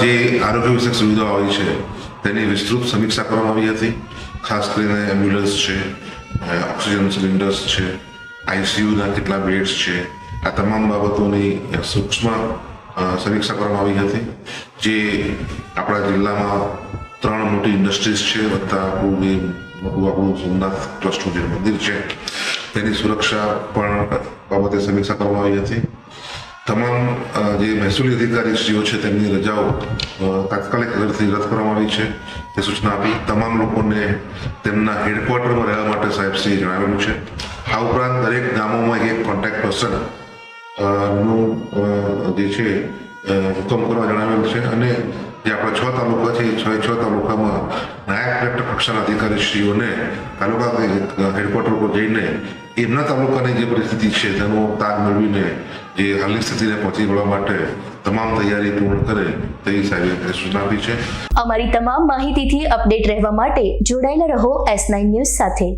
જે આરોગ્ય વિષયક સુવિધાઓ આવી છે, તેની વિસ્તૃત સમીક્ષા કરવામાં આવી હતી. ખાસ કરીને એમ્બ્યુલન્સ છે ઓક્સિજન સિલિન્ડર્સ છે આઈસીયુના કેટલા બેડ્સ છે, આ તમામ બાબતોની સૂક્ષ્મ સમીક્ષા કરવામાં આવી હતી. જે આપણા જિલ્લામાં ત્રણ મોટી ઇન્ડસ્ટ્રીઝ છે, વત્તા આપણું મોટું આપણું સોમનાથ ટ્રસ્ટનું જે મંદિર છે, તેની સુરક્ષા પણ બાબતે સમીક્ષા કરવામાં આવી હતી. તમામ જે મહેસૂલી અધિકારીશ્રીઓ છે તેમની રજાઓ તાત્કાલિક દરથી રદ કરવામાં આવી છે તે સૂચના આપી તમામ લોકોને તેમના હેડક્વાર્ટરમાં રહેવા માટે સાહેબશ્રીએ જણાવેલું છે આ ઉપરાંત દરેક ગામોમાં એક કોન્ટેક્ટ પર્સનનું જે છે હુકમ કરવા જણાવેલ છે અને જે આપણા છ તાલુકા છે છ છ તાલુકામાં નાયબ કલેક્ટર કક્ષાના અધિકારીશ્રીઓને તાલુકા હેડક્વાર્ટર પર જઈને એમના તાલુકાની જે પરિસ્થિતિ છે તેનો તાગ મેળવીને જે હાલની સ્થિતિને પહોંચી વળવા માટે તમામ તૈયારી પૂર્ણ કરે તેવી સાહેબે સૂચના આપી છે. અમારી તમામ માહિતીથી અપડેટ રહેવા માટે જોડાયેલા રહો એસ નાઇન ન્યૂઝ સાથે.